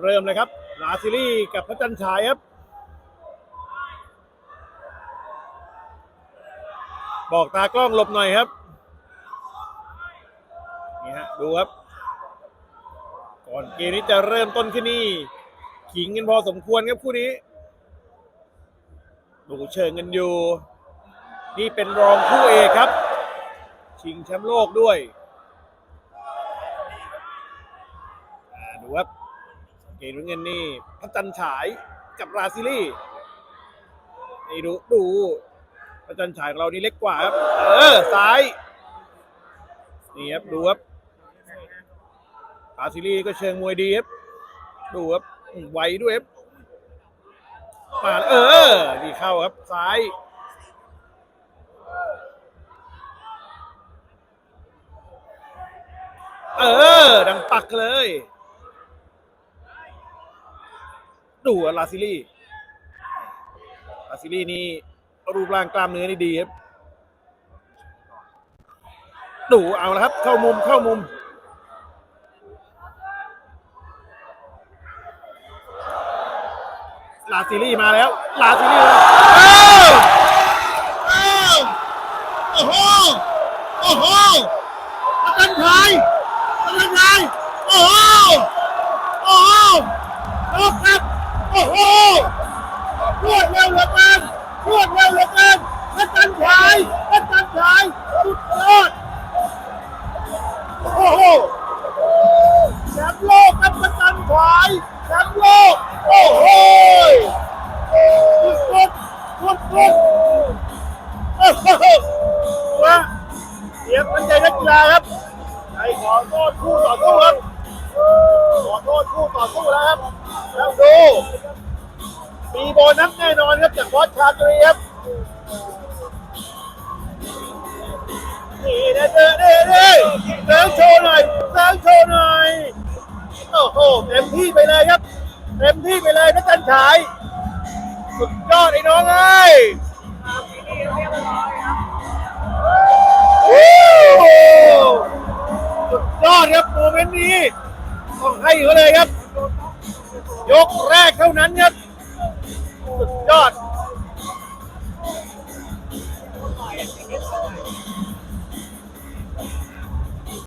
เริ่มเลยครับลาซิลี่กับพระจันทร์ฉายครับ บอกตากล้องหลบหน่อยครับ นี่ฮะ ดูครับ ก่อนเกมนี้จะเริ่มต้นขึ้นนี่ขิงกันพอสมควรครับคู่นี้ ดูเชิงกันอยู่ นี่เป็นรองคู่เอกครับ ชิงแชมป์โลกด้วย ดูครับ เกตว่าเงินนี่พระจันทร์ฉายกับราซิลี่นี่ดูดูพระจันทร์ฉายของเรานี่เล็กกว่าครับ เออซ้ายนี่ครับดูครับราซิลี่ก็เชิงมวยดีครับดูครับไวด้วยครับมาเออนี่เข้าครับซ้ายเออ ดังปักเลย ดูลาซิลี่ลาซิลี่นี่รูปร่างกล้ามเนื้อนี่ดีครับ ดูเอาละครับ เข้ามุมเข้ามุม ลาซิลี่มาแล้ว ลาซิลี่โอ้โห โอ้โหประกันไทยประกันไทยโอ้โห โอ้โห สุดยอดโอ้โหแชมป์โลกครับประกันไทยแชมป์โลก โอ้โหสุดสุดสุดโอ้โหว่าเสียงมันใจนักกีฬาครับใจขอโทษคู่ต่อสู้ครับขอโทษคู่ต่อสู้แล้วครับแล้วดูมีโบนัสแน่นอนครับจากบอสชาตรีครับ เสิร์ฟโชว์หน่อยเสิร์ฟโชว์หน่อยโอ้โหเต็มที่ไปเลยครับเต็มที่ไปเลยนะจันฉาย สุดยอดไอ้น้องเอ้ยโอ้โหสุดยอดครับโมเมนต์นี้ต้องให้เขาเลยครับ ยกแรกเท่านั้นครับ